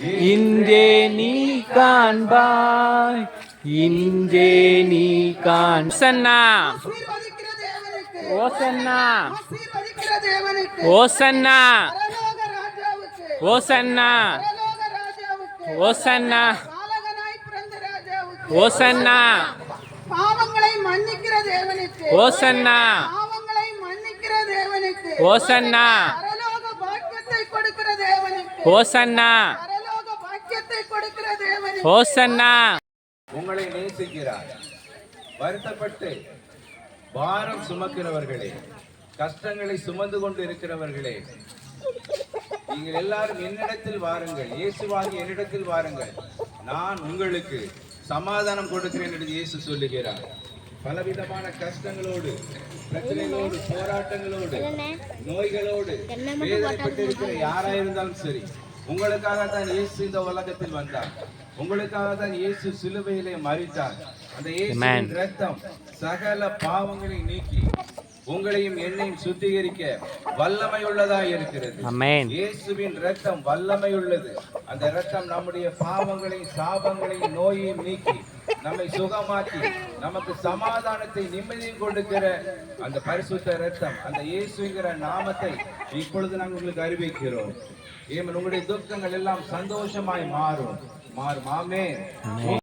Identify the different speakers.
Speaker 1: இன்றே நீ காண்பாய் இன்றே நீ காண் சன்னா ஓசன்னா. ஓசன்னா. ஓசன்னா. ஓசன்னா. ஓசன்னா.
Speaker 2: பாவங்களை மன்னிக்கிற தேவனுக்கு
Speaker 1: ஓசன்னா.
Speaker 2: பாவங்களை மன்னிக்கிற தேவனுக்கு
Speaker 1: ஓசன்னா.
Speaker 2: பரலோக பாக்கியத்தை கொடுக்கிற தேவனுக்கு
Speaker 1: ஓசன்னா. ஓசன்னா
Speaker 3: உங்களை நேசிக்கிறார். வருத்தப்பட்டு பாரம் சுமக்கிறவர்களே கஷ்டங்களை சுமந்து கொண்டு இருக்கிறவர்களே நீங்கள் எல்லாரும் என்னிடத்தில் வாருங்கள். இயேசுவாகி என்னிடத்தில் வாருங்கள். நான் உங்களுக்கு சமாதானம் கொடுக்கிறேன் என்று இயேசு சொல்லுகிறார். பலவிதமான கஷ்டங்களோடு பிரச்சனைகளோடு போராட்டங்களோடு நோய்களோடு வேதனைப்பட்டிருக்கிற யாரா இருந்தாலும் சரி உங்களுக்காக தான் இயேசு இந்த உலகத்தில் வந்தார். உங்களுக்காக தான் இயேசு சிலுவையிலே மறித்தார் அந்த இயேசுவின் ரத்தம் சகல பாவங்களை நீக்கி உங்களையும் என்னையும் சுத்திகரிக்க வல்லமை உள்ளதா இருக்கிறது இயேசுவின் ரத்தம் வல்லமை உள்ளது அந்த ரத்தம் நம்முடைய பாவங்களையும் சாபங்களையும் நோயையும் நீக்கி நம்மை சுகமாக்கி நமக்கு சமாதானத்தை நிம்மதியும் கொடுக்கிற அந்த பரிசுத்த ரத்தம் அந்த இயேசுங்கிற நாமத்தை இப்பொழுது நாங்கள் உங்களுக்கு அறிவிக்கிறோம். ஏமன் உங்களுடைய துக்கங்கள் எல்லாம் சந்தோஷமாய் மாறும். மாறும். ஆமே